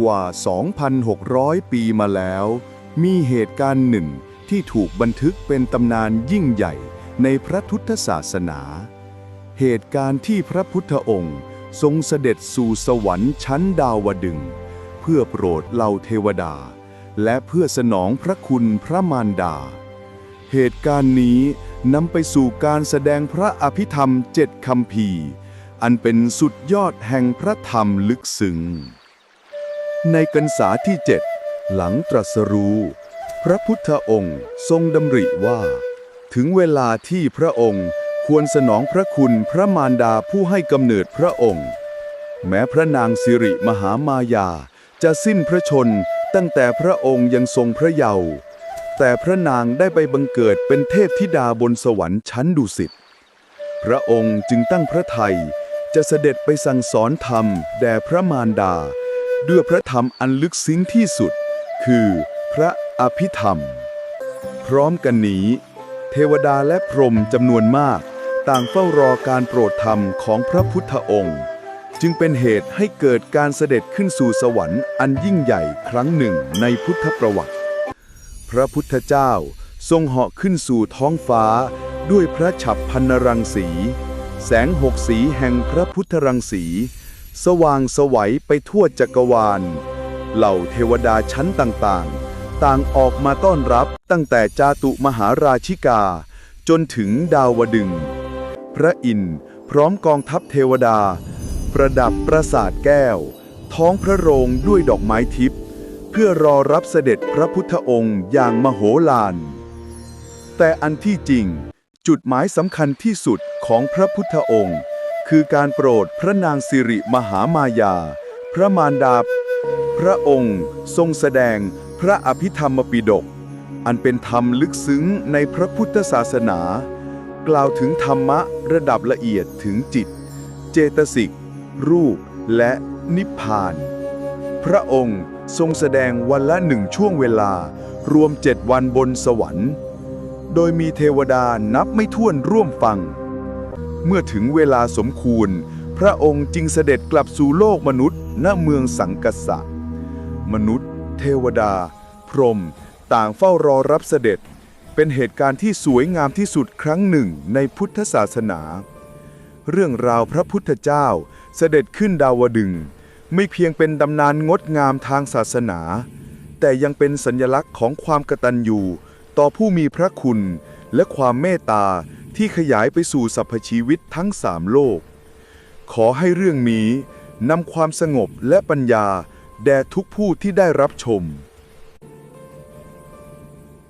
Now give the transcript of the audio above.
กว่า 2,600 ปีมาแล้ว มีเหตุการณ์หนึ่งที่ถูกบันทึกเป็นตำนานยิ่งใหญ่ในพระพุทธศาสนา เหตุการณ์ที่พระพุทธองค์ทรงเสด็จสู่สวรรค์ชั้นดาวดึง เพื่อโปรดเหล่าเทวดา และเพื่อสนองพระคุณพระมารดา เหตุการณ์นี้นำไปสู่การแสดงพระอภิธรรมเจ็ดคำพีอันเป็นสุดยอดแห่งพระธรรมลึกซึ้ง ในกรรษาที่เจ็ดหลังตรัสรู้ พระพุทธองค์ทรงดำริว่า ถึงเวลาที่พระองค์ควรสนองพระคุณพระมารดาผู้ให้กำเนิดพระองค์ แม้พระนางสิริมหามายาจะสิ้นพระชนตั้งแต่พระองค์ยังทรงพระเยาว์แต่พระนางได้ไปบังเกิดเป็นเทพธิดาบนสวรรค์ชั้นดุสิตพระองค์จึงตั้งพระทัยจะเสด็จไปสั่งสอนธรรมแด่พระมารดา ด้วยพระธรรมอันลึกซึ้งที่สุด คือพระอภิธรรม พร้อมกันนี้ เทวดาและพรหมจำนวนมาก ต่างเฝ้ารอการโปรดธรรมของพระพุทธองค์ จึงเป็นเหตุให้เกิดการเสด็จขึ้นสู่สวรรค์อันยิ่งใหญ่ครั้งหนึ่งในพุทธประวัติ พระพุทธเจ้าทรงเหาะขึ้นสู่ท้องฟ้า ด้วยพระฉับพันรังสี แสงหกสีแห่งพระพุทธรังสี สว่างสวัยไปทั่วจักรวาล เหล่าเทวดาชั้นต่างๆ ต่างออกมาต้อนรับตั้งแต่จาตุมหาราชิกา จนถึงดาวดึง พระอินทร์พร้อมกองทัพเทวดา ประดับปราสาทแก้ว ท้องพระโรงด้วยดอกไม้ทิพย์เพื่อรอรับเสด็จพระพุทธองค์อย่างมโหฬารแต่อันที่จริง จุดหมายสำคัญที่สุดของพระพุทธองค์ คือการโปรดพระนางสิริมหามายา พระมารดา พระองค์ ทรงแสดงพระอภิธรรมปิฎกอันเป็นธรรมลึกซึ้งในพระพุทธศาสนา กล่าวถึงธรรมะระดับละเอียดถึงจิต เจตสิก รูปและนิพพาน พระองค์ทรงแสดงวันละหนึ่งช่วงเวลา รวมเจ็ดวันบนสวรรค์ โดยมีเทวดานับไม่ถ้วนร่วมฟัง เมื่อถึงเวลาสมควร พระองค์จึงเสด็จกลับสู่โลกมนุษย์ณเมืองสังกัสสะมนุษย์ เทวดา พรหมต่างเฝ้ารอรับเสด็จ เป็นเหตุการณ์ที่สวยงามที่สุดครั้งหนึ่งในพุทธศาสนา เรื่องราวพระพุทธเจ้าเสด็จขึ้นดาวดึง ไม่เพียงเป็นตำนานงดงามทางศาสนา แต่ยังเป็นสัญลักษณ์ของความกตัญญูต่อผู้มีพระคุณ และความเมตตาที่ขยายไปสู่สรรพชีวิตทั้งสามโลก ขอให้เรื่องนี้นำความสงบและปัญญา แด่ทุกผู้ที่ได้รับชม